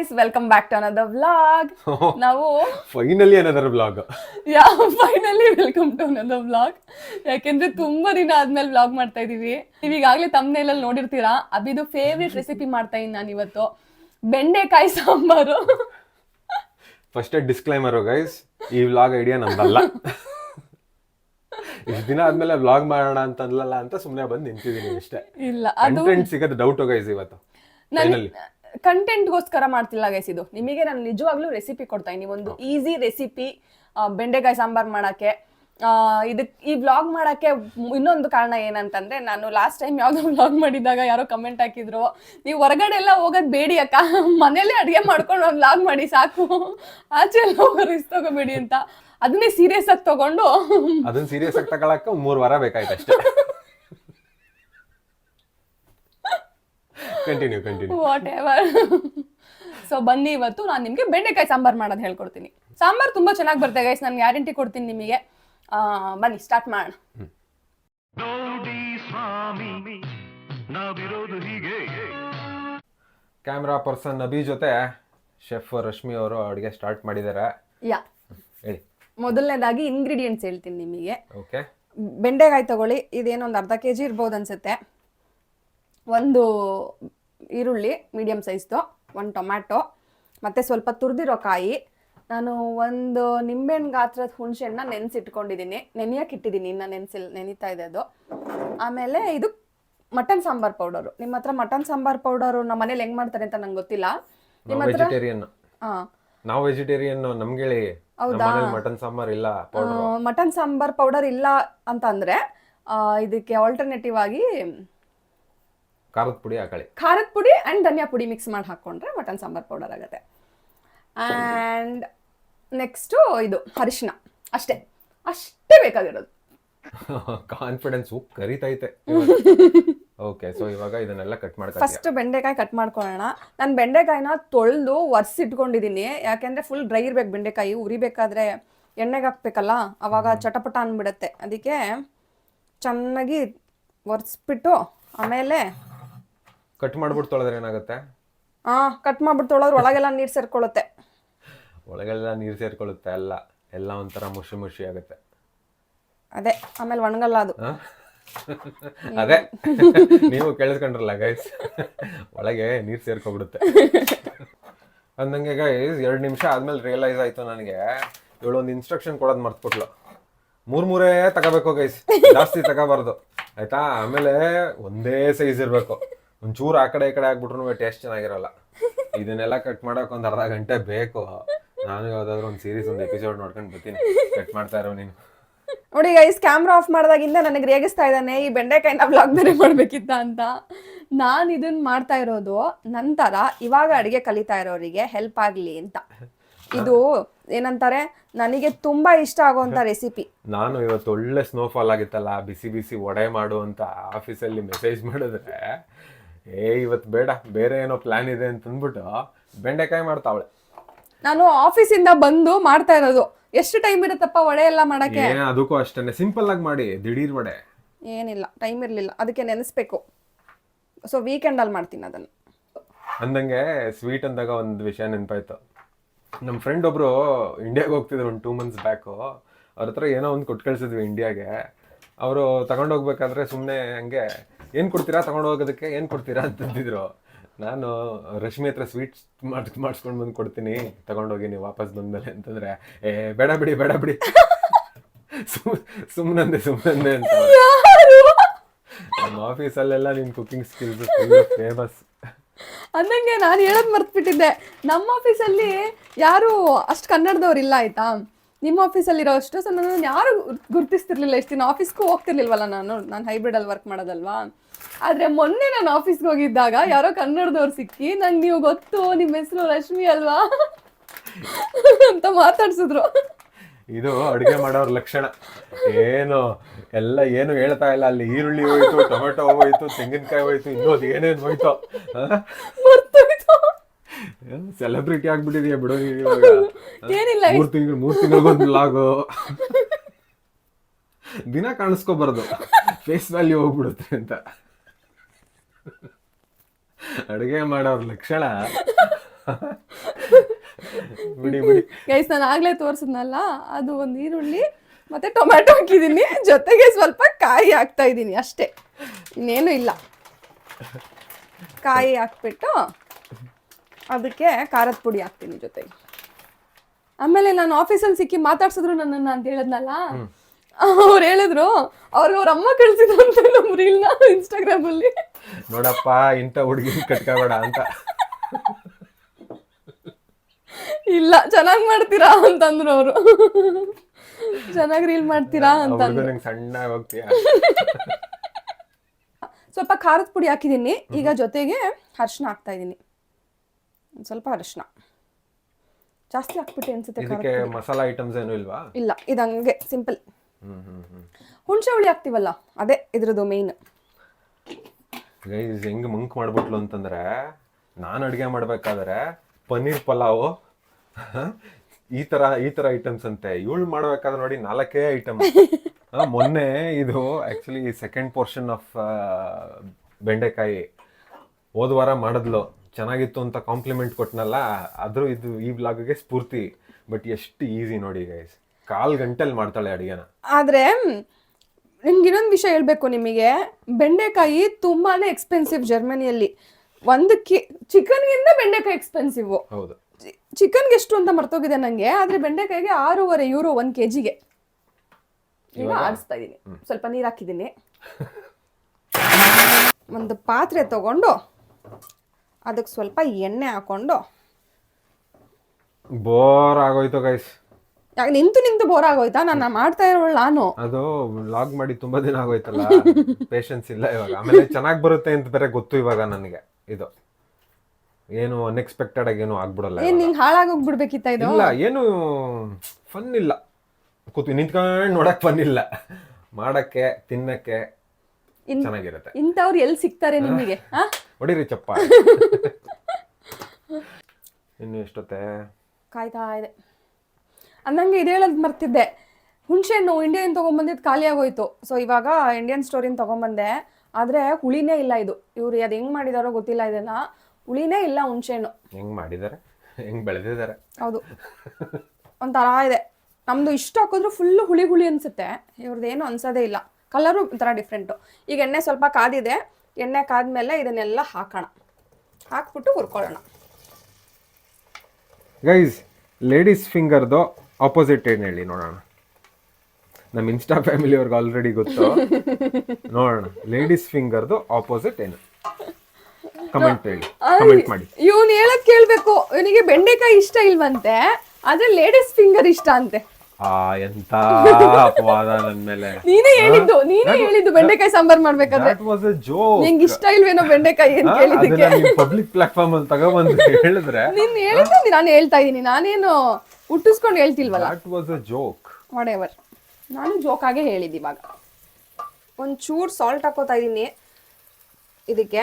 Guys welcome back to another vlog ನಾವು finally another vlog yeah finally welcome to another vlog ಯಾಕೆಂದ್ರೆ ತುಂಬಾ ದಿನ ಆದ್ಮೇಲೆ ವ್ಲಾಗ್ ಮಾಡ್ತಾ ಇದೀವಿ. ನೀವು ಈಗಾಗಲೇ ತಮ್ಮನೇಲಲ್ಲಿ ನೋಡಿರ್ತೀರಾ? ಅಬಿದು ಫೇವ್ರೆಟ್ ರೆಸಿಪಿ ಮಾಡ್ತಾ ಇದ್ದೀನಿ ನಾನು ಇವತ್ತು. ಬೆಂಡೆಕಾಯಿ ಸಾಂಬಾರು. ಫಸ್ಟ್ ಡಿಸ್ಕ್ಲೈಮರ್ ಗೈಸ್ ಈ ವ್ಲಾಗ್ ಐಡಿಯಾ ನಮ್ದಲ್ಲ ಇಷ್ಟು ದಿನ ಆದ್ಮೇಲೆ ವ್ಲಾಗ್ ಮಾಡೋಣ ಅಂತ ಅನ್ಲಲ್ಲ ಅಂತ ಸುಮ್ಮನೆ ಬಂದು ನಿಂತಿದ್ದೀನಿ ಅಷ್ಟೇ. ಇಲ್ಲ ಅದು ಸಿಗೋದು ಡೌಟ್ ಗೈಸ್ ಇವತ್ತು. ಫೈನಲಿ ಕಂಟೆಂಟ್ಗೋಸ್ಕರ ಮಾಡ್ತಿಲ್ಲ ಗೈಸ್ ಇದು. ನಿಮಗೆ ನಾನು ನಿಜವಾಗ್ಲೂ ರೆಸಿಪಿ ಕೊಡ್ತಾ ಇದ್ದೀನಿ ಒಂದು ಈಸಿ ರೆಸಿಪಿ ಬೆಂಡೆಕಾಯಿ ಸಾಂಬಾರ್ ಮಾಡಕ್ಕೆ. ಇದಕ್ಕೆ ಈ ವ್ಲಾಗ್ ಮಾಡೋಕ್ಕೆ ಇನ್ನೊಂದು ಕಾರಣ ಏನಂತಂದ್ರೆ ನಾನು ಲಾಸ್ಟ್ ಟೈಮ್ ಯಾವುದೋ ವ್ಲಾಗ್ ಮಾಡಿದಾಗ ಯಾರೋ ಕಮೆಂಟ್ ಹಾಕಿದ್ರು ನೀವು ಹೊರಗಡೆ ಎಲ್ಲ ಹೋಗೋದು ಬೇಡಿ ಅಕ್ಕ. ಮನೆಯಲ್ಲೇ ಅಡುಗೆ ಮಾಡ್ಕೊಂಡು ಒಂದು ವ್ಲಾಗ್ ಮಾಡಿ ಸಾಕು. ಆಚೆ ಎಲ್ಲ ರಿಸ್ಕ್ ತಗೋಬೇಡಿ ಅಂತ. ಅದನ್ನೇ ಸೀರಿಯಸ್ ಆಗಿ ತಗೊಂಡು. ಅದನ್ನ ಸೀರಿಯಸ್ ಆಗಿ ತಗೊಳಕ್ಕೆ ಮೂರು ಮೂರ್ ವಾರ ಬೇಕಾಯ್ತು ಅಷ್ಟೇ. Continue continue whatever so ಬನ್ನಿ ಇವತ್ತು. ನಾನು ನಿಮಗೆ ಬೆಂಡೆಕಾಯಿ ಸಾಂಬಾರ್ ಮಾಡೋದು ಹೇಳ್ಕೊಡ್ತೀನಿ. ಸಾಂಬಾರ್ ತುಂಬಾ ಚೆನ್ನಾಗಿ ಬರುತ್ತೆ ಗೈಸ್ ನಾನು ಗ್ಯಾರಂಟಿ ಕೊಡ್ತೀನಿ ನಿಮಗೆ. ಬನ್ನಿ ಸ್ಟಾರ್ಟ್ ಮಾಡೋಣ. ಕ್ಯಾಮ್ರಾ ಪರ್ಸನ್ ನಬಿ ಜೊತೆ ಶೆಫ್ ರಶ್ಮಿ ಅವರು ಅಡುಗೆ ಸ್ಟಾರ್ಟ್ ಮಾಡಿದ್ದಾರೆ ಯಾ. ಹೇಳಿ. ಮೊದಲನೇದಾಗಿ ಇಂಗ್ರೀಡಿಯೆಂಟ್ಸ್ ಹೇಳ್ತೀನಿ ನಿಮಗೆ. ಓಕೆ ಬೆಂಡೆಕಾಯಿ ತಗೊಳ್ಳಿ. ಇದೇನೊಂದು ಅರ್ಧ ಕೆ ಜಿ ಇರ್ಬೋದು ಅನ್ಸುತ್ತೆ. ಒಂದು ಈರುಳ್ಳಿ ಮೀಡಿಯಮ್ ಸೈಜ್ದು ಒಂದು ಟೊಮ್ಯಾಟೊ ಮತ್ತು ಸ್ವಲ್ಪ ತುರಿದಿರೋ ಕಾಯಿ. ನಾನು ಒಂದು ನಿಂಬೆಹಣ್ಣು ಗಾತ್ರದ ಹುಣಸೆಹಣ್ಣ ನೆನೆಸಿಟ್ಕೊಂಡಿದ್ದೀನಿ ನೆನೆಯಕ್ಕೆ ಇಟ್ಟಿದ್ದೀನಿ ಇನ್ನು ನೆನೆಸಿಲ್ ನೆನೀತಾ ಇದೆ ಅದು. ಆಮೇಲೆ ಇದು ಮಟನ್ ಸಾಂಬಾರ್ ಪೌಡರು ನಿಮ್ಮ ಹತ್ರ ಮಟನ್ ಸಾಂಬಾರ್ ಪೌಡರು ನಮ್ಮ ಮನೇಲಿ ಹೆಂಗೆ ಮಾಡ್ತಾರೆ ಅಂತ ನಂಗೆ ಗೊತ್ತಿಲ್ಲ. ನಿಮ್ಮ ಹತ್ರ? ವೆಜಿಟೇರಿಯನ್ ಹಾಂ. ನಾವು ವೆಜಿಟೇರಿಯನ್ ನಮ್ಗೆ ಹೇಳಿ ಹೌದಾ? ಮಟನ್ ಸಾಂಬಾರ್ ಇಲ್ಲ ಮಟನ್ ಸಾಂಬಾರ್ ಪೌಡರ್ ಇಲ್ಲ ಅಂತ ಅಂದರೆ ಇದಕ್ಕೆ ಆಲ್ಟರ್ನೇಟಿವ್ ಆಗಿ ಖಾರದ ಪುಡಿ ಹಾಕಳಿ ಖಾರದ ಪುಡಿ ಆ್ಯಂಡ್ ಧನಿಯಾ ಪುಡಿ ಮಿಕ್ಸ್ ಮಾಡಿ ಹಾಕ್ಕೊಂಡ್ರೆ ಮಟನ್ ಸಾಂಬಾರ್ ಪೌಡರ್ ಆಗುತ್ತೆ. ಆ್ಯಂಡ್ ನೆಕ್ಸ್ಟು ಇದು ಅರಿಶಿನ. ಅಷ್ಟೇ. ಅಷ್ಟೇ ಬೇಕಾಗಿರೋದು. ಕಾನ್ಫಿಡೆನ್ಸ್ ಕರಿತೈತೆ ಓಕೆ ಸೊ ಇವಾಗ ಇದನ್ನೆಲ್ಲ ಕಟ್ ಮಾಡಿ ಫಸ್ಟ್ ಬೆಂಡೆಕಾಯಿ ಕಟ್ ಮಾಡ್ಕೊಳ್ಳೋಣ. ನಾನು ಬೆಂಡೆಕಾಯಿನ ತೊಳೆದು ಒರೆಸಿಟ್ಕೊಂಡಿದ್ದೀನಿ ಯಾಕೆಂದರೆ ಫುಲ್ ಡ್ರೈ ಇರ್ಬೇಕು ಬೆಂಡೆಕಾಯಿ. ಉರಿಬೇಕಾದ್ರೆ ಎಣ್ಣೆಗೆ ಹಾಕ್ಬೇಕಲ್ಲ? ಅವಾಗ ಚಟಪಟ ಅಂದ್ಬಿಡತ್ತೆ ಅದಕ್ಕೆ ಚೆನ್ನಾಗಿ ಒರೆಸ್ಬಿಟ್ಟು ಆಮೇಲೆ ಕಟ್ ಮಾಡ್ಬಿಟ್ಟು ತೊಳೆದ್ರೆ ಏನಾಗುತ್ತೆ? ಹಾ ಕಟ್ ಮಾಡ್ಬಿಟ್ಟು ತೊಳೆದ್ರೆ ಒಳಗೆಲ್ಲ ನೀರು ಸೇರ್ಕೊಳ್ಳುತ್ತೆ. ಒಳಗೆಲ್ಲ ನೀರು ಸೇರ್ಕೊಳ್ಳುತ್ತೆ ಎಲ್ಲ ಎಲ್ಲ ಒಂಥರ ಮುಷಿ ಮುಷಿ ಆಗುತ್ತೆ. ಅದೇ ಆಮೇಲೆ ಒಣಗಲ್ಲ ಅದು? ಅದೇ. ನೀವು ಕೇಳಿಸ್ಕೊಂಡ್ರಲ್ಲ ಗೈಸ್ ಒಳಗೆ ನೀರು ಸೇರ್ಕೊಬಿಡುತ್ತೆ. ಅಂದಂಗೆ ಗೈಸ್ ಎರಡು ನಿಮಿಷ ಆದ್ಮೇಲೆ ರಿಯಲೈಸ್ ಆಯ್ತು ನನಗೆ. ಇವಳು ಒಂದು ಇನ್ಸ್ಟ್ರಕ್ಷನ್ ಕೊಡೋದು ಮರ್ತ್ಬಿಟ್ಲು. ಮೂರ್ ಮೂರೇ ತಗೋಬೇಕು ಗೈಸ್ ಜಾಸ್ತಿ ತಗೋಬಾರ್ದು. ಆಯ್ತಾ? ಆಮೇಲೆ ಒಂದೇ ಸೈಜ್ ಇರಬೇಕು. ಒಂಚೂರು ಆ ಕಡೆ ಈ ಕಡೆ ಆಗ್ಬಿಟ್ರು ಟೇಸ್ಟ್ ಚೆನ್ನಾಗಿರಲ್ಲ. ಇದನ್ನೆಲ್ಲ ಕಟ್ ಮಾಡಕ್ ಒಂದ್ ಅರ್ಧ ಗಂಟೆ ಬೇಕು. ನಾನು ಯಾವ್ದಾದ್ರು ಒಂದು ಸೀರೀಸ್ ಒಂದು ಎಪಿಸೋಡ್ ನೋಡ್ಕೊಂಡು ಬರ್ತೀನಿ. ಕಟ್ ಮಾಡ್ತಾ ಇರೋ ನೀನು. ನೋಡಿ ಗೈಸ್ ಕ್ಯಾಮ್ರಾ ಆಫ್ ಮಾಡಿದಾಗಿಂದ ನನಗೆ ರೇಗಿಸ್ತಾ ಇದ್ದಾನೆ. ಈ ಬೆಂಡೆಕಾಯಿನ ಬ್ಲಾಗ್ ಬೇರೆ ಮಾಡ್ಬೇಕಿತ್ತ ಅಂತ. ನಾನು ಇದನ್ನ ಮಾಡ್ತಾ ಇರೋದು ನಂತರ ಇವಾಗ ಅಡಿಗೆ ಕಲಿತಾ ಇರೋರಿಗೆ ಹೆಲ್ಪ್ ಆಗಲಿ ಅಂತ. ಇದು ಏನಂತಾರೆ ನನಗೆ ತುಂಬಾ ಇಷ್ಟ ಆಗುವಂತ ರೆಸಿಪಿ ನಾನು ಇವತ್ತು ಒಳ್ಳೆ ಸ್ನೋಫಾಲ್ ಆಗಿತ್ತಲ್ಲ. ಬಿಸಿ ಬಿಸಿ ಒಡೆ ಮಾಡು ಅಂತ ಆಫೀಸಲ್ಲಿ ಮೆಸೇಜ್ ಮಾಡಿದ್ರೆ ಏ ಇವತ್ತು ಬೇಡ ಬೇರೆ ಏನೋ ಪ್ಲಾನ್ ಇದೆ ಅಂತ ಅಂದ್ಬಿಟ್ಟು ಬೆಂಡೆಕಾಯಿ ಮಾಡ್ತಾವಳೆ. ನಾನು ಆಫೀಸಿಂದ ಬಂದು ಮಾಡ್ತಾ ಇರೋದು. ಎಷ್ಟು ಟೈಮ್ ಇರುತ್ತಪ್ಪ ವಡೆ ಎಲ್ಲ ಮಾಡಕ್ಕೆ? ಏ ಅದಕ್ಕೂ ಅಷ್ಟೇ ಸಿಂಪಲ್ ಆಗಿ ಮಾಡಿ ದಿಢೀರ್ ವಡೆ. ಏನಿಲ್ಲ ಟೈಮ್ ಇರಲಿಲ್ಲ. ಅದಕ್ಕೆ ನೆನೆಸ್ಬೇಕು. ಸೊ ವೀಕೆಂಡಲ್ಲಿ ಮಾಡ್ತೀನಿ ಅದನ್ನು. ಅಂದಂಗೆ ಸ್ವೀಟ್ ಅಂದಾಗ ಒಂದು ವಿಷಯ ನೆನಪಾಯ್ತು. ನಮ್ಮ ಫ್ರೆಂಡ್ ಒಬ್ರು ಇಂಡಿಯಾಗೆ ಹೋಗ್ತಿದ್ರು ಒಂದು ಟೂ ಮಂತ್ಸ್ ಬ್ಯಾಕು ಅವ್ರ ಹತ್ರ ಏನೋ ಒಂದು ಕೊಟ್ಟು ಕಳ್ಸಿದ್ವಿ ಇಂಡಿಯಾಗೆ ಅವರು ತಗೊಂಡೋಗ್ಬೇಕಾದ್ರೆ ಸುಮ್ಮನೆ ಹಂಗೆ ಏನು ಕೊಡ್ತೀರಾ? ತಗೊಂಡು ಹೋಗೋದಕ್ಕೆ ಏನು ಕೊಡ್ತೀರಾ ಅಂತಿದ್ರು. ನಾನು ರಶ್ಮಿ ಹತ್ರ ಸ್ವೀಟ್ಸ್ ಮಾಡ್ ಮಾಡಿಸ್ಕೊಂಡು ಬಂದು ಕೊಡ್ತೀನಿ. ತಗೊಂಡೋಗಿ ನೀವು ವಾಪಸ್ ಬಂದ್ಮೇಲೆ ಅಂತಂದ್ರೆ ಏ ಬೇಡ ಬಿಡಿ ಬೇಡ ಬಿಡಿ. ಸುಮ್ ಸುಮ್ಮನಂದೆ ಸುಮ್ಮನಂದೆ ಅಂತ. ನಮ್ಮ ಆಫೀಸಲ್ಲೆಲ್ಲ ನಿನ್ನ ಕುಕಿಂಗ್ ಸ್ಕಿಲ್ಸ್ ಫೇಮಸ್ ಅಂದಂಗೆ ನಾನು ಹೇಳೋದು ಮರ್ತ್ಬಿಟ್ಟಿದ್ದೆ. ನಮ್ಮ ಆಫೀಸಲ್ಲಿ ಯಾರು ಅಷ್ಟು ಕನ್ನಡದವ್ರು ಇಲ್ಲ ಆಯ್ತಾ? ನಿಮ್ಮ ಆಫೀಸಲ್ಲಿರೋ ಅಷ್ಟು ಸೊ ನಾನು ಯಾರು ಗುರ್ತಿಸ್ತಿರ್ಲಿಲ್ಲ. ಎಷ್ಟು ದಿನ ಆಫೀಸ್ಗೂ ಹೋಗ್ತಿರ್ಲಿಲ್ವಲ್ಲ ನಾನು? ನಾನು ಹೈಬ್ರಿಡಲ್ಲಿ ವರ್ಕ್ ಮಾಡೋದಲ್ವಾ? ಆದರೆ ಮೊನ್ನೆ ನಾನು ಆಫೀಸ್ಗೆ ಹೋಗಿದ್ದಾಗ ಯಾರೋ ಕನ್ನಡದವ್ರು ಸಿಕ್ಕಿ ನಂಗೆ ನೀವು ಗೊತ್ತು ನಿಮ್ಮ ಹೆಸರು ರಶ್ಮಿ ಅಲ್ವಾ? ಅಂತ ಮಾತಾಡ್ಸಿದ್ರು. ಇದು ಅಡುಗೆ ಮಾಡೋರ್ ಲಕ್ಷಣ. ಏನು ಎಲ್ಲ ಏನು ಹೇಳ್ತಾ ಇಲ್ಲ. ಅಲ್ಲಿ ಈರುಳ್ಳಿ ಹೋಯ್ತು ಟೊಮೆಟೊ ಹೋಯ್ತು ತೆಂಗಿನಕಾಯಿ ಹೋಯ್ತು ಇನ್ನೋದು ಏನೇನು ಹೋಯ್ತು ಮರ್ತೋಯ್ತು. ಸೆಲೆಬ್ರಿಟಿ ಆಗ್ಬಿಟ್ಟಿದೀಯ ಬಿಡು ಏನಿಲ್ಲ. ಮೂರ್ ತಿಂಗಳು ಮೂರ್ ತಿಂಗಳಿಗೊಂದು ಲಾಗು ದಿನ ಕಾಣಿಸ್ಕೋಬಾರ್ದು. ಫೇಸ್ ವ್ಯಾಲ್ಯೂ ಹೋಗ್ಬಿಡುತ್ತೆ ಅಂತ. ಅಡುಗೆ ಮಾಡೋರ್ ಲಕ್ಷಣ. ಬಿಡಿ ಬಿಡಿ. ಗೈಸ್ ನಾನು ಆಗ್ಲೇ ತೋರಿಸಿದ್ನಲ್ಲ? ಅದು ಒಂದು ಈರುಳ್ಳಿ ಮತ್ತೆ ಟೊಮ್ಯಾಟೊ ಹಾಕಿದ್ದೀನಿ ಜೊತೆಗೆ ಸ್ವಲ್ಪ ಕಾಯಿ ಹಾಕ್ತಾ ಇದ್ದೀನಿ ಅಷ್ಟೇ. ಇನ್ನೇನು ಇಲ್ಲ. ಕಾಯಿ ಹಾಕ್ಬಿಟ್ಟು ಅದಕ್ಕೆ ಖಾರದ ಪುಡಿ ಹಾಕ್ತೀನಿ ಜೊತೆಗೆ. ಆಮೇಲೆ ನಾನು ಆಫೀಸಲ್ಲಿ ಸಿಕ್ಕಿ ಮಾತಾಡ್ಸಿದ್ರು ನನ್ನನ್ನು ಅಂತ ಹೇಳಿದ್ನಲ್ಲ? ಅವ್ರು ಹೇಳಿದ್ರು ಅವ್ರು ಅವ್ರ ಅಮ್ಮ ಕಳ್ಸಿದ್ರು ಅಂತ ನಮ್ಮ ರೀಲ್ನ ಇನ್ಸ್ಟಾಗ್ರಾಮಲ್ಲಿ ನೋಡಪ್ಪ ಇಂಥ ಹುಡುಗಿ ಕಟ್ಕೋಬೇಡ ಅಂತ. ಇಲ್ಲ ಚೆನ್ನಾಗಿ ಮಾಡ್ತೀರಾ ಅಂತಂದ್ರು ಅವರು. ಚೆನ್ನಾಗಿ ರೀಲ್ ಮಾಡ್ತೀರಾ ಅಂತ ಹುಡುಗ ನಂಗೆ ಸಣ್ಣ ಹೋಗ್ತೀಯ? ಸ್ವಲ್ಪ ಖಾರದ ಪುಡಿ ಹಾಕಿದ್ದೀನಿ. ಈಗ ಜೊತೆಗೆ ಅರ್ಶನ ಹಾಕ್ತಾ ಇದ್ದೀನಿ. ಸ್ವಲ್ಪ ಅರಿಶಿನ. ಜಾಸ್ತಿ ಹಾಕ್ಬಿಟ್ಟು ಅನ್ಸುತ್ತೆ ಇದಕ್ಕೆ ಮಸಾಲಾ ಐಟಮ್ಸ್ ಏನು ಇಲ್ವಾ? ಇಲ್ಲ ಇದು ಹಂಗೆ ಸಿಂಪಲ್ ಹ್ಮ್ ಹ್ಮ್ ಹ್ಮ್. ಹುಣಸೆ ಹುಳಿ ಹಾಕ್ತೀವಲ್ಲ ಅದೇ ಇದ್ರದ್ದು ಮೇನ್ ಗೈಸ್ ಹೆಂಗ್ ಮಂಕ್ ಮಾಡ್ಬಿಟ್ಲು ಅಂತಂದ್ರೆ ನಾನು ಅಡುಗೆ ಮಾಡ್ಬೇಕಾದ್ರೆ ಪನ್ನೀರ್ ಪಲಾವು ಈ ತರ ಈ ತರ ಐಟಮ್ಸ್ ಅಂತೆ. ಇವಳು ಮಾಡ್ಬೇಕಾದ್ರೆ ನೋಡಿ ನಾಲ್ಕೇ ಐಟಮ್ ಮೊನ್ನೆ ಇದು ಆಕ್ಚುಲಿ ಸೆಕೆಂಡ್ ಪೋರ್ಷನ್ ಆಫ್ ಬೆಂಡೆಕಾಯಿ ಹೋದ ವಾರ ಮಾಡಿದ್ಲು. ಚೆನ್ನಾಗಿತ್ತು ಅಂತ ಕಾಂಪ್ಲಿಮೆಂಟ್ ಕೊಟ್ಟನಲ್ಲ ಆದರೂ ಇದು ಈ ಬ್ಲಾಗ್ಗೆ ಸ್ಫೂರ್ತಿ. ಬಟ್ ಎಷ್ಟು ಈಸಿ ನೋಡಿ ಗೈಸ್ ಕಾಲ್ ಗಂಟೆಲಿ ಮಾಡ್ತಾಳೆ ಅಡುಗೆನ. ಆದರೆ ನಿಮ್ಗೆ ಇನ್ನೊಂದು ವಿಷಯ ಹೇಳಬೇಕು ನಿಮಗೆ. ಬೆಂಡೆಕಾಯಿ ತುಂಬಾನೇ ಎಕ್ಸ್ಪೆನ್ಸಿವ್ ಜರ್ಮನಿಯಲ್ಲಿ. ಒಂದು ಕೆ ಚಿಕನ್ಗಿಂತ ಬೆಂಡೆಕಾಯಿ ಎಕ್ಸ್ಪೆನ್ಸಿವ್ ಹೌದು. ಚಿಕನ್ಗೆ ಎಷ್ಟು ಅಂತ ಮರ್ತೋಗಿದೆ ನನಗೆ ಆದರೆ ಬೆಂಡೆಕಾಯಿಗೆ ಆರೂವರೆ ಯೂರೋ ಒಂದು ಕೆ ಜಿಗೆ ಈಗ ಆಡಿಸ್ತಾ ಇದ್ದೀನಿ ಸ್ವಲ್ಪ ನೀರು ಹಾಕಿದ್ದೀನಿ. ಒಂದು ಪಾತ್ರೆ ತಗೊಂಡು ಅದಕ್ಕೆ ಸ್ವಲ್ಪ ಎಣ್ಣೆ ಹಾಕೊಂಡು. ಬೋರ್ ಆಗೋಯ್ತು ಗೈಸ್ ಯಾಕೆ ನಿಂತು ನಿಂತು ಬೋರ್ ಆಗೋಯ್ತಾ? ನಾನು ಮಾಡ್ತಾ ಇರೋಳು ನಾನು. ಅದು ಲಾಗ್ ಮಾಡಿ ತುಂಬಾ ದಿನ ಆಗೋಯ್ತಲ್ಲ ಪೇಷನ್ಸ್ ಇಲ್ಲ ಇವಾಗ. ಆಮೇಲೆ ಚೆನ್ನಾಗಿ ಬರುತ್ತೆ ಅಂತ ಬೇರೆ ಗೊತ್ತು ಇವಾಗ ನನಗೆ ಇದು. ಏನು ಅನ್ಎಕ್ಸ್ಪೆಕ್ಟೆಡ್ ಆಗಿ ಏನು ಆಗ್ಬಿಡಲ್ಲ ಏನ್ ನಿಂಗೆ ಹಾಳಾಗೋಗ್ಬಿಡ್ಬೇಕಿತ್ತ ಇದು? ಇಲ್ಲ ಏನು ಫನ್ ಇಲ್ಲ. ಕೂತು ನಿಂತ್ಕೊಂಡು ನೋಡಕ್ ಫನ್ ಇಲ್ಲ. ಮಾಡಕ್ಕೆ ತಿನ್ನಕ್ಕೆ ಚೆನ್ನಾಗಿರುತ್ತೆ. ಇಂಥವ್ರು ಎಲ್ಲಿ ಸಿಗ್ತಾರೆ ನಿಮಗೆ? ಹೊಡಿರಿ ಚಪ್ಪ. ಇನ್ನು ಎಷ್ಟೊತ್ತೆ? ಕಾಯ್ತಾ ಇದೆ. ಅಂದಂಗೆ ಇದು ಹೇಳೋದು ಮರ್ತಿದ್ದೆ. ಹುಣಸೆ ಹಣ್ಣು ಇಂಡಿಯನ್ ತೊಗೊಂಬಂದಿದ್ದು ಖಾಲಿ ಆಗೋಯ್ತು. ಸೊ ಇವಾಗ ಇಂಡಿಯನ್ ಸ್ಟೋರಿನ ತೊಗೊಂಬಂದೆ. ಆದರೆ ಹುಳಿನೇ ಇಲ್ಲ ಇದು. ಇವ್ರು ಅದು ಹೆಂಗೆ ಮಾಡಿದಾರೋ ಗೊತ್ತಿಲ್ಲ ಇದನ್ನ. ಹುಳಿನೇ ಇಲ್ಲ ಹುಣಸೆ ಹಣ್ಣು. ಹೆಂಗ್ ಮಾಡಿದ್ದಾರೆ ಹೆಂಗ್ ಬೆಳೆದಿದ್ದಾರೆ ಹೌದು. ಒಂಥರ ಇದೆ. ನಮ್ಮದು ಇಷ್ಟ ಹಾಕಿದ್ರು ಫುಲ್ಲು ಹುಳಿ ಹುಳಿ ಅನಿಸುತ್ತೆ. ಏನು ಅನ್ಸೋದೇ ಇಲ್ಲ. ಕಲರು ಒಂಥರ ಡಿಫ್ರೆಂಟು ಈಗ ಎಣ್ಣೆ ಸ್ವಲ್ಪ ಕಾದಿದೆ ಎಣ್ಣೆ ಕಾದ್ಮೇಲೆ ಇದನ್ನೆಲ್ಲ ಹಾಕೋಣ. ಹಾಕ್ಬಿಟ್ಟು ಹುರ್ಕೊಳ್ಳೋಣ. ಗೈಸ್ ಲೇಡೀಸ್ ಫಿಂಗರ್ದು ಆಪೋಸಿಟ್ ಏನು ಹೇಳಿ ನೋಡೋಣ. ನಮ್ಮ ಇನ್ಸ್ಟಾ ಫ್ಯಾಮಿಲಿ ಅವ್ರಿಗೆ ಆಲ್ರೆಡಿ ಗೊತ್ತು. ನೋಡೋಣ ಲೇಡೀಸ್ ಫಿಂಗರ್ದು ಆಪೋಸಿಟ್ ಏನು? ಕಮೆಂಟ್ ಹೇಳಿ ಕಮೆಂಟ್ ಮಾಡಿ. ಇವನು ಹೇಳಕ್ ಕೇಳ್ಬೇಕು. ಇವನಿಗೆ ಬೆಂಡೆಕಾಯಿ ಇಷ್ಟ ಇಲ್ವಂತೆ ಆದ್ರೆ ಲೇಡೀಸ್ ಫಿಂಗರ್ ಇಷ್ಟ ಅಂತೆ. ಆ ಎಂತ ಅಪವಾದ ನನ್ ಮೇಲೆ. ನೀನೇ ಹೇಳಿದ್ದು ನೀನೇ ಹೇಳಿದ್ದು ಬೆಂಡೆಕಾಯಿ ಸಾಂಬಾರ್ ಮಾಡ್ಬೇಕಾದ್ರೆ. ದಟ್ ವಾಸ್ ಅ ಜೋಕ್ ನಿಂಗೆ ಇಷ್ಟ ಇಲ್ವೇನೋ ಬೆಂಡೆಕಾಯಿ ಅಂತ ಕೇಳಿದಕ್ಕೆ ಪಬ್ಲಿಕ್ ಪ್ಲಾಟ್ಫಾರ್ಮ್ ಅಲ್ಲಿ ತಗೊಬಂದು ಹೇಳಿದ್ರೆ. ನೀನ್ ಹೇಳಿದ್ದು ನಾನು ಹೇಳ್ತಾ ಇದ್ದೀನಿ ನಾನೇನು ಹುಟ್ಟಿಸ್ಕೊಂಡು ಹೇಳ್ತಿಲ್ವಲ್ಲ? That was a joke whatever ನಾನು ಆಗೇ ಹೇಳಿದ್ದು ಇವಾಗ. ಒಂದು ಚೂರು ಸಾಲ್ಟ್ ಹಾಕೋತಾ ಇದ್ದೀನಿ ಇದಕ್ಕೆ.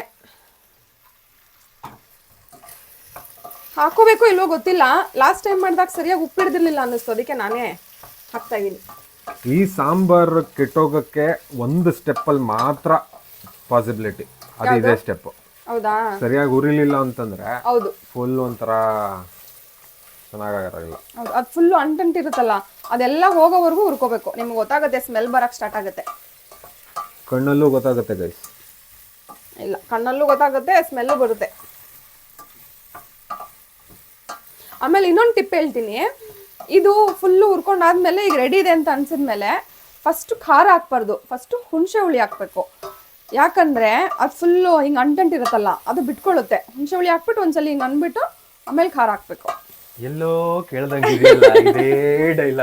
ಹಾಕೋಬೇಕು ಇಲ್ವೋ ಗೊತ್ತಿಲ್ಲ. ಲಾಸ್ಟ್ ಟೈಮ್ ಮಾಡಿದಾಗ ಸರಿಯಾಗಿ ಉಪ್ಪಿಡ್ದಿರ್ಲಿಲ್ಲ ಅನ್ನಿಸ್ತು. ಅದಕ್ಕೆ ನಾನೇ ಹಾಕ್ತಾ ಇದ್ದೀನಿ ಈ ಸಾಂಬಾರ್ ಕೆಟ್ಟೋಗಕ್ಕೆ ಒಂದು ಸ್ಟೆಪ್ ಅಲ್ಲಿ ಮಾತ್ರ ಪಾಸಿಬಿಲಿಟಿ. ಅದು ಇದೇ ಸ್ಟೆಪ್ ಹೌದಾ? ಸರಿಯಾಗಿ ಉರಿಲಿಲ್ಲ ಅಂತಂದ್ರೆ ಹೌದು. ಫುಲ್ ಒಂಥರ ಚೆನ್ನಾಗಿರಲ್ಲ ಹೌದು. ಅದು ಫುಲ್ಲು ಅಂಟಂಟಿರುತ್ತಲ್ಲ ಅದೆಲ್ಲ ಹೋಗೋವರೆಗೂ ಹುರ್ಕೋಬೇಕು. ನಿಮ್ಗೆ ಗೊತ್ತಾಗುತ್ತೆ ಸ್ಮೆಲ್ ಬರಕ್ಕೆ ಸ್ಟಾರ್ಟ್ ಆಗುತ್ತೆ. ಕಣ್ಣಲ್ಲೂ ಗೊತ್ತಾಗುತ್ತೆ ಗೈಸ್ ಇಲ್ಲ ಕಣ್ಣಲ್ಲೂ ಗೊತ್ತಾಗುತ್ತೆ ಸ್ಮೆಲ್ಲು ಬರುತ್ತೆ. ಆಮೇಲೆ ಇನ್ನೊಂದು ಟಿಪ್ ಹೇಳ್ತೀನಿ. ಇದು ಫುಲ್ಲು ಹುರ್ಕೊಂಡಾದ್ಮೇಲೆ ಈಗ ರೆಡಿ ಇದೆ ಅಂತ ಅನ್ಸಿದ್ಮೇಲೆ ಫಸ್ಟ್ ಖಾರ ಹಾಕ್ಬಾರ್ದು. ಫಸ್ಟು ಹುಣಸೆ ಹುಳಿ ಹಾಕ್ಬೇಕು. ಯಾಕಂದ್ರೆ ಅದು ಫುಲ್ಲು ಹಿಂಗೆ ಅಂಟಂಟಿರುತ್ತಲ್ಲ ಅದು ಬಿಟ್ಕೊಳ್ಳುತ್ತೆ. ಹುಣಸೆ ಹುಳಿ ಹಾಕ್ಬಿಟ್ಟು ಒಂದ್ಸಲ ಹಿಂಗೆ ಅನ್ಬಿಟ್ಟು ಆಮೇಲೆ ಖಾರ ಹಾಕ್ಬೇಕು. ಎಲ್ಲೋ ಕೇಳ್ದಂಗೆ ಇದೇ ಇಲ್ಲ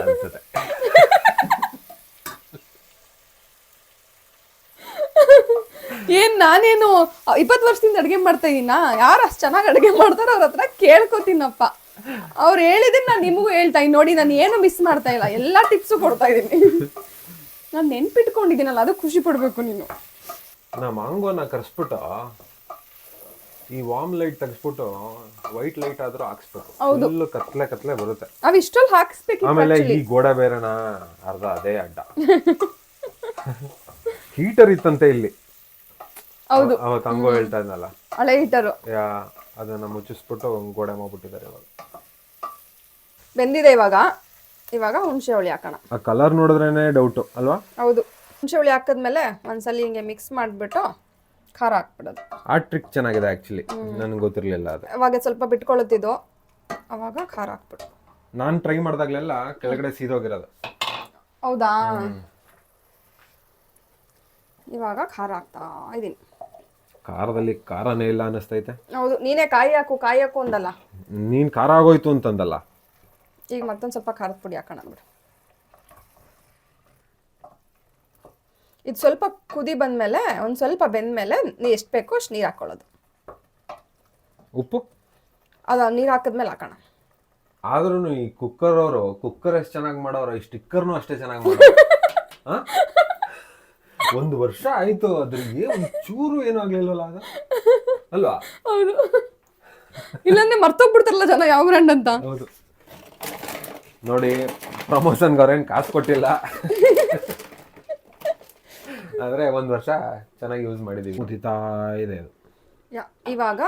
ಅನ್ಸುತ್ತೆ. ಏನ್ ನಾನೇನು ಇಪ್ಪತ್ತು ವರ್ಷದಿಂದ ಅಡುಗೆ ಮಾಡ್ತಾ ಇದೀನಾ? ಯಾರು ಅಷ್ಟು ಚೆನ್ನಾಗಿ ಅಡುಗೆ ಮಾಡ್ತಾರೋ ಅವ್ರ ಹತ್ರ ಕೇಳ್ಕೊತೀನಪ್ಪ. ಅವ್ರು ಹೇಳಿದ್ರೆ ನಾನು ನಿಮಗೂ ಹೇಳ್ತಾ ಇನ್ ನೋಡಿ ನಾನು ಏನು ಮಿಸ್ ಮಾಡ್ತಾ ಇಲ್ಲ. ಎಲ್ಲ ಟಿಪ್ಸು ಕೊಡ್ತಾ ಇದ್ದೀನಿ ನಾನು ನೆನ್ಪಿಟ್ಕೊಂಡಿದ್ದೀನಲ್ಲ ಅದು ಖುಷಿ ಪಡ್ಬೇಕು ನೀನು. ನಾ ಮಾಂಗೋನ ಕರೆಸ್ಬಿಟ್ಟು ಈ ವಾಮ್ ಲೈಟ್ ತೆಗೆಸ್ಬಿಟ್ಟು ವೈಟ್ ಲೈಟ್ ಆದ್ರೂ ಹಾಕ್ಸ್ಬೇಕು ಫುಲ್ ಕತ್ಲೆ ಕತ್ಲೆ ಬರುತ್ತೆ. ಅವ್ ಇಷ್ಟೊಲ್ ಹಾಕ್ಸ್ಬೇಕು ಆಮೇಲೆ ಈ ಗೋಡೆ ಬೇರೆನಾ ಅರ್ಧ ಅದೇ ಅಡ್ಡ. ಹೀಟರ್ ಇತ್ತಂತೆ ಇಲ್ಲಿ. ಹೌದು. ಅವತ್ತು ಹಂಗೋ ಹೇಳ್ತಾ ಇದ್ನಲ್ಲ. ಹಳೆ ಹೀಟರು ಯಾ ಅದನ್ನ ಮುಚ್ಚಿಸ್ಬಿಟ್ಟು ಗೋಡೆ ಮಾಡ್ಬಿಟ್ಟಿದ್ದಾರೆ ಇವಾಗ. ಬೆಂದಿದೆ ಇವಾಗ. ಇವಾಗ ಹುಣಸೆ ಹುಳಿ ಹಾಕೋಣ. ಆ ಕಲರ್ ನೋಡಿದ್ರೇನೆ ಡೌಟ್ ಅಲ್ವಾ? ಹೌದು. ಹುಣಸೆ ಹುಳಿ ಹಾಕಿದ್ಮೇಲೆ ಒಂದ್ಸಲಿ ಹಿಂಗೆ ಮಿಕ್ಸ್ ಮಾಡಿಬಿಟ್ಟು ಖಾರ ಹಾಕ್ಬಿಡೋದು. ಆ ಟ್ರಿಕ್ ಚೆನ್ನಾಗಿದೆ ಆ್ಯಕ್ಚುಲಿ ನನಗೆ ಗೊತ್ತಿರಲಿಲ್ಲ ಅದು. ಅವಾಗ ಸ್ವಲ್ಪ ಬಿಟ್ಕೊಳ್ಳುತ್ತಿದ್ದು ಅವಾಗ ಖಾರ ಹಾಕ್ಬಿಡು ನಾನು ಟ್ರೈ ಮಾಡಿದಾಗಲೆಲ್ಲ ಕೆಳಗಡೆ ಸೀದೋಗಿರೋದು. ಹೌದಾ? ಇವಾಗ ಖಾರ ಹಾಕ್ತಾ ಇದ್ದೀನಿ ಖಾರದಲ್ಲಿ ಖಾರನೇ ಇಲ್ಲ ಅನ್ನಿಸ್ತೈತೆ. ಹೌದು ನೀನೇ ಕಾಯಿ ಹಾಕು ಕಾಯಿ ಹಾಕು ಅಂದಲ್ಲ. ನೀನು ಖಾರ ಆಗೋಯ್ತು ಅಂತಂದಲ್ಲ. ಈಗ ಮತ್ತೊಂದು ಸ್ವಲ್ಪ ಖಾರದ ಪುಡಿ ಹಾಕೋಣ ಬಿಡು ಇದು ಸ್ವಲ್ಪ ಕುದಿ ಬಂದಮೇಲೆ ಒಂದು ಸ್ವಲ್ಪ ಬೆಂದಮೇಲೆ ನೀ ಎಷ್ಟು ಬೇಕೋ ಅಷ್ಟು ನೀರು ಹಾಕ್ಕೊಳ್ಳೋದು ಉಪ್ಪು? ಅದು ನೀರು ಹಾಕಿದ್ಮೇಲೆ ಹಾಕೋಣ. ಆದ್ರೂ ಈ ಕುಕ್ಕರ್ ಅವರು ಕುಕ್ಕರ್ ಎಷ್ಟು ಚೆನ್ನಾಗಿ ಮಾಡೋರು ಈ ಸ್ಟಿಕ್ಕರ್ನು ಅಷ್ಟೇ ಚೆನ್ನಾಗಿ ಮಾಡೋರು? ಒಂದು ವರ್ಷ ಆಯ್ತು ಅದ್ರಿಗೆ ಒಂದು ಚೂರು ಏನೂ ಆಗ್ಲಿಲ್ವಲ್ಲ ಆಗ? ಅಲ್ವಾ? ಹೌದು. ಇಲ್ಲಾಂದ್ರೆ ಮರ್ತೋಗ್ಬಿಡ್ತಾರಲ್ಲ ಜನ ಯಾವ ಬ್ರ್ಯಾಂಡ್ ಅಂತ? ಹೌದು. ನೋಡಿ ಪ್ರಮೋಷನ್ಗೆ ಅವ್ರೇನು ಕಾಸು ಕೊಟ್ಟಿಲ್ಲ. ಆದ್ರೆ ಒಂದ್ ವರ್ಷ ಚೆನ್ನಾಗಿ ಯೂಸ್ ಮಾಡಿದೀವಿ. ಕುದಿತಾ ಇದೆ ಅದು. ಯಾ ಇವಾಗ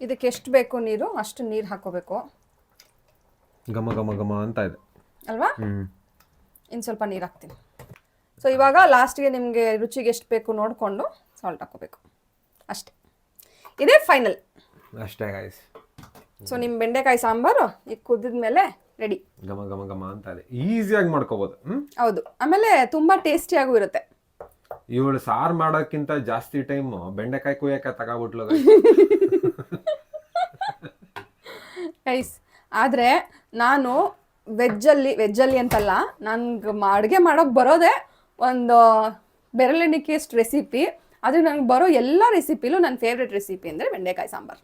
ಇದಕ್ಕೆ ಎಷ್ಟು ಬೇಕು ನೀರು ಅಷ್ಟು ನೀರು ಹಾಕೋಬೇಕು. ಘಮ ಘಮ ಘಮ ಅಂತ ಇದೆ. ಅಲ್ವಾ? ಇನ್ನು ಸ್ವಲ್ಪ ನೀರು ಹಾಕ್ತೀನಿ. ಸೊ ಇವಾಗ ಲಾಸ್ಟ್ಗೆ ನಿಮಗೆ ರುಚಿಗೆ ಎಷ್ಟು ಬೇಕು ನೋಡಿಕೊಂಡು ಸಾಲ್ಟ್ ಹಾಕೋಬೇಕು ಅಷ್ಟೇ. ಇದೇ ಫೈನಲ್ ಅಷ್ಟೇ ಗಾಯ್ಸ್ ಸೊ ನಿಮ್ಮ ಬೆಂಡೆಕಾಯಿ ಸಾಂಬಾರು ಈಗ ಮೇಲೆ ರೆಡಿ ಘಮ ಘಮ ಘಮ ಅಂತ ಇದೆ. ಈಸಿಯಾಗಿ ಮಾಡ್ಕೋಬೋದು. ಹ್ಮ್? ಹೌದು. ಆಮೇಲೆ ತುಂಬ ಟೇಸ್ಟಿಯಾಗೂ ಇರುತ್ತೆ. ಇವಳು ಸಾರು ಮಾಡೋಕ್ಕಿಂತ ಜಾಸ್ತಿ ಟೈಮ್ ಬೆಂಡೆಕಾಯಿ ಕುಯ್ಯಕ್ಕೆ ತಗೋಬಿಟ್ಲು ಗೈಸ್ ಆದರೆ ನಾನು ವೆಜ್ಜಲ್ಲಿ ವೆಜ್ಜಲ್ಲಿ ಅಂತಲ್ಲ ನನ್ಗೆ ಅಡುಗೆ ಮಾಡೋಕ್ಕೆ ಬರೋದೇ ಒಂದು ಬೆರಳೆಣಿಕೆಯಷ್ಟು ರೆಸಿಪಿ ಅದು ನನಗೆ ಬರೋ ಎಲ್ಲ ರೆಸಿಪಿಲೂ ನನ್ನ ಫೇವ್ರೆಟ್ ರೆಸಿಪಿ ಅಂದರೆ ಬೆಂಡೆಕಾಯಿ ಸಾಂಬಾರು.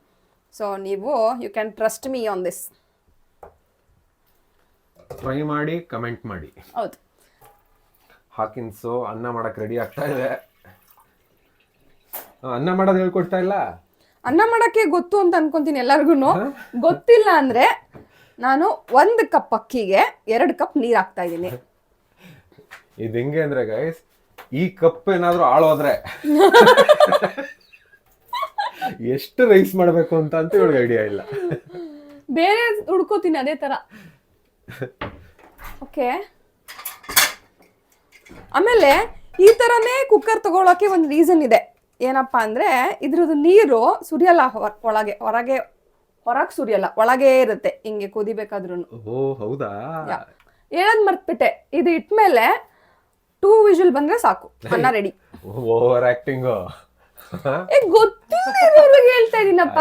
ಸೊ ನೀವು you can trust me on this try ಮಾಡಿ ಕಮೆಂಟ್ ಮಾಡಿ. ಹೌದು. ಹಾಕಿನ್ಸು ಅನ್ನ ಮಾಡಕ್ಕೆ ರೆಡಿ ಆಗ್ತಾ ಇದೆ. ಅನ್ನ ಮಾಡೋದು ಹೇಳ್ಕೊಡ್ತಾ ಇಲ್ಲ? ಅನ್ನ ಮಾಡೋಕ್ಕೆ ಗೊತ್ತು ಅಂತ ಅನ್ಕೊಂತೀನಿ ಎಲ್ಲರಿಗೂ ಗೊತ್ತಿಲ್ಲ ಅಂದರೆ ನಾನು ಒಂದು ಕಪ್ ಅಕ್ಕಿಗೆ ಎರಡು ಕಪ್ ನೀರು ಹಾಕ್ತಾ ಇದ್ದೀನಿ. ಇದು ಹೆಂಗೆ ಅಂದ್ರೆ ಗೈಸ್ ಈ ಕಪ್ ಏನಾದ್ರೂ ಆಳೋದ್ರೆ ಎಷ್ಟು ರೈಸ್ ಮಾಡಬೇಕು ಅಂತ ಅಂತ ಇವಳಿಗೆ ಐಡಿಯಾ ಇಲ್ಲ. ಬೇರೆ ಹುಡ್ಕೋತೀನಿ ಅದೇ ತರ. ಓಕೆ ಆಮೇಲೆ ಈ ತರನೇ ಕುಕ್ಕರ್ ತಗೊಳಕ್ಕೆ ಒಂದು ರೀಸನ್ ಇದೆ. ಏನಪ್ಪಾ ಅಂದ್ರೆ ಇದ್ರದ್ದು ನೀರು ಸುರಿಯಲ್ಲ ಒಳಗೆ ಹೊರಗೆ ಹೊರಗೆ ಸುರಿಯಲ್ಲ ಒಳಗೆ ಇರುತ್ತೆ ಹಿಂಗೆ ಕುದಿಬೇಕಾದ್ರೂ ಓ ಹೌದಾ? ಹೇಳೋದು ಮರ್ತ್ಬಿಟ್ಟೆ. ಇದು ಇಟ್ಮೇಲೆ ಟೂ ವಿಜುಲ್ ಬಂದ್ರೆ ಸಾಕು ಅನ್ನ ರೆಡಿ ಓವರ್ ಆಕ್ಟಿಂಗ್ ಏ ಗೊತ್ತಿಲ್ಲ ಹೇಳ್ತಾ ಇದೀನಪ್ಪ.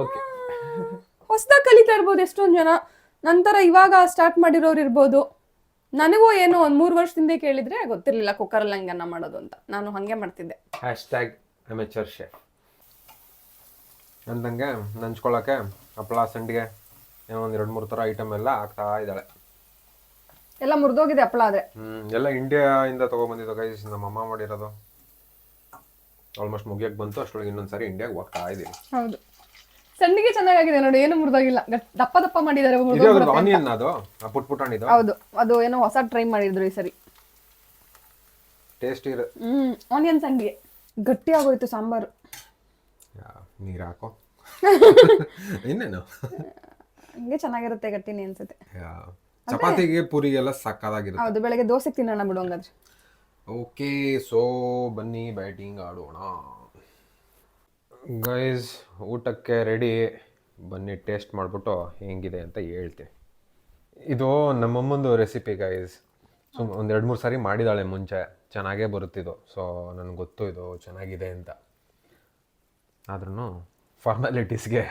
ಓಕೆ ಹೊಸದಾಗಿ ಕಲಿತಾ ಇರ್ಬೋದು ಎಷ್ಟೊಂದು ಜನ. ನಂತರ ಇವಾಗ ಸ್ಟಾರ್ಟ್ ಮಾಡಿರೋರು ಇರ್ಬೋದು. ನನಗೂ ಏನೋ ಒಂದು ಮೂರು ವರ್ಷದಿಂದ ಕೇಳಿದ್ರೆ ಗೊತ್ತಿರಲಿಲ್ಲ ಕುಕ್ಕರಲ್ಲಿ ಹಂಗೆ ಅನ್ನ ಮಾಡೋದು ಅಂತ. ನಾನು ಹಾಗೆ ಮಾಡ್ತಿದ್ದೆ. ಹ್ಯಾಶ್ ಟ್ಯಾಗ್ ಅಮೆಚರ್ ಶೆಫ್ ಅಂದಂಗೆ ನಂಚ್ಕೊಳ್ಳೋಕೆ ಹಪ್ಪಳ ಸಂಡಿಗೆ ಏನೋ ಒಂದು ಎರಡು ಮೂರು ಥರ ಐಟಮ್ ಎಲ್ಲ ಆಗ್ತಾ ಇದ್ದಾಳೆ. ಎಲ್ಲ ಮುರಿದೋಗಿದೆ ಹಪ್ಪಳ ಆದ್ರೆ. ಹ್ಮ್ ಎಲ್ಲ ಇಂಡಿಯಾ ಇಂದ ತಗೊಂಡ್ಬಂದಿದ್ದು ಗೈಸ್ ನಮ್ಮ ಅಮ್ಮ ಮಾಡಿರೋದು. ಆಲ್ಮೋಸ್ಟ್ ಮುಗಿಯಕ್ಕೆ ಬಂತು ಅಷ್ಟೊಳಗೆ ಇನ್ನೊಂದ್ಸರಿ ಇಂಡಿಯಾಗೆ ಹೋಗ್ತಾ ಇದ್ದೀನಿ. ಹೌದು. ಸಂಡಿಗೆ ಚೆನ್ನಾಗಿದೆ ನೋಡಿ ಏನು ಮುರಿದೋಗಿಲ್ಲ. ದಪ್ಪ ದಪ್ಪ ಮಾಡಿದ್ದಾರೆ ಆನಿಯನ್ ಅದು? ಆ ಪುಟ್ ಪುಟಾಣಿದು ಹೌದು. ಅದು ಏನೋ ಹೊಸ ಟ್ರೈ ಮಾಡಿದ್ರು ಈ ಸರಿ. ಟೇಸ್ಟ್ ಇರ. ಹ್ಮ್ ಆನಿಯನ್ ಸಂಡಿಗೆ ಗಟ್ಟಿ ಆಗೋಯ್ತು ಸಾಂಬಾರು ನೀರು ಹಾಕೋ. ಇನ್ನೇನು? ಹಂಗೆ ಚೆನ್ನಾಗಿರುತ್ತೆ ಗಟ್ಟಿನೇ ಅನ್ಸುತ್ತೆ. ಯಾ. ಚಪಾತಿಗೆ ಪೂರಿಗೆಲ್ಲ ಸಕ್ಕದಾಗಿರುತ್ತೆ. ಹೌದು ಬೆಳಗ್ಗೆ ದೋಸೆ ತಿನ್ನೋಣ ಬಿಡು ಹಂಗಾದ್ರೆ. ಓಕೆ ಸೊ ಬನ್ನಿ ಬ್ಯಾಟಿಂಗ್ ಆಡೋಣ. ಗೈಸ್ ಊಟಕ್ಕೆ ರೆಡಿ ಬನ್ನಿ ಟೇಸ್ಟ್ ಮಾಡಿಬಿಟ್ಟು ಹೆಂಗಿದೆ ಅಂತ ಹೇಳ್ತೀನಿ. ಇದು ನಮ್ಮಮ್ಮಂದು ರೆಸಿಪಿ ಗೈಸ್ ಸುಮ್ ಒಂದು ಎರಡು ಮೂರು ಸಾರಿ ಮಾಡಿದಾಳೆ ಮುಂಚೆ. ಚೆನ್ನಾಗೇ ಬರುತ್ತಿದ್ದು ಸೊ ನನಗೆ ಗೊತ್ತು ಇದು ಚೆನ್ನಾಗಿದೆ ಅಂತ. ಆದ್ರೂ ಫಾರ್ಮಾಲಿಟೀಸ್ಗೆ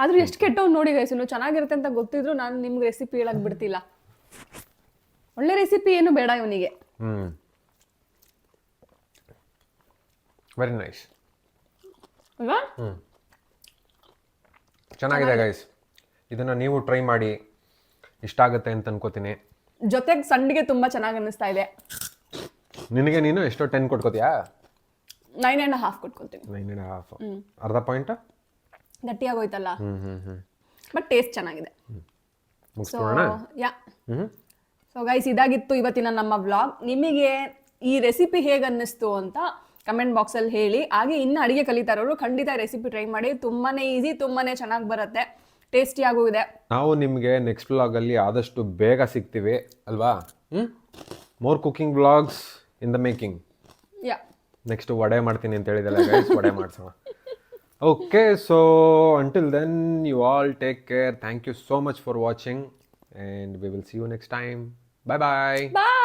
ಆದ್ರೂ ಎಷ್ಟು ಕೆಟ್ಟವ್ ನೋಡಿ ಗೈಸ್ ಇನ್ನು ಚೆನ್ನಾಗಿರುತ್ತೆ ಅಂತ ಗೊತ್ತಿದ್ರು ನಾನು ನಿಮ್ಗೆ ರೆಸಿಪಿ ಹೇಳಕ್ ಬಿಡ್ತಿಲ್ಲ ಒಳ್ಳೆ ರೆಸಿಪಿ ಏನು ಬೇಡ ಇವನಿಗೆ. ಹ್ಞೂ ವೆರಿ ನೈಸ್ ಅಲ್ವಾ? ಚೆನ್ನಾಗಿದೆ ಗೈಸ್ ಇದನ್ನು ನೀವು ಟ್ರೈ ಮಾಡಿ ಇಷ್ಟ ಆಗುತ್ತೆ ಅಂತ ಅನ್ಕೋತೀನಿ. ಜೊತೆಗೆ ಸಂಡಿಗೆ ತುಂಬಾ ಚೆನ್ನಾಗಿ ಅನ್ನಿಸ್ತಾ ಇದೆ. ನಿನಗೆ ನೀನು ಎಷ್ಟೋ ಟೆನ್ ಕೊಟ್ಕೋತೀಯಾ? ನೈನ್ ಆ್ಯಂಡ್ ಹಾಫ್ ಕೊಟ್ಕೊತೀನಿ ನೈನ್ ಆ್ಯಂಡ್ ಹಾಫ್ ಅರ್ಧ ಪಾಯಿಂಟ್ ಗಟ್ಟಿಯಾಗೋಯ್ತಲ್ಲ? ಬಟ್ ಟೇಸ್ಟ್ ಚೆನ್ನಾಗಿದೆ. ಸೊ ಯಾ ಸೊ ಗೈಸ್ ಇದಾಗಿತ್ತು ಇವತ್ತಿನ ನಮ್ಮ ವ್ಲಾಗ್ ನಿಮಗೆ ಈ ರೆಸಿಪಿ ಹೇಗೆ ಅನ್ನಿಸ್ತು ಅಂತ ಕಮೆಂಟ್ ಬಾಕ್ಸಲ್ಲಿ ಹೇಳಿ. ಹಾಗೆ ಇನ್ನು ಅಡುಗೆ ಕಲಿತಾ ಇರೋರು ಖಂಡಿತ ರೆಸಿಪಿ ಟ್ರೈ ಮಾಡಿ. ತುಂಬಾ ಈಸಿ ತುಂಬಾ ಚೆನ್ನಾಗಿ ಬರುತ್ತೆ. ಟೇಸ್ಟಿಯಾಗೂ ಇದೆ. ನಾವು ನಿಮಗೆ ನೆಕ್ಸ್ಟ್ ವ್ಲಾಗಲ್ಲಿ ಆದಷ್ಟು ಬೇಗ ಸಿಗ್ತೀವಿ ಅಲ್ವಾ? More cooking vlogs in the making yeah next vada ಮಾಡ್ತೀನಿ ಅಂತ ಹೇಳಿದಲ್ಲ ಗೈಸ್ ವಡೆ ಮಾಡ್ಸೋಣ. Okay, so until then, you all take care. Thank you so much for watching, and we will see you next time. Bye-bye. Bye.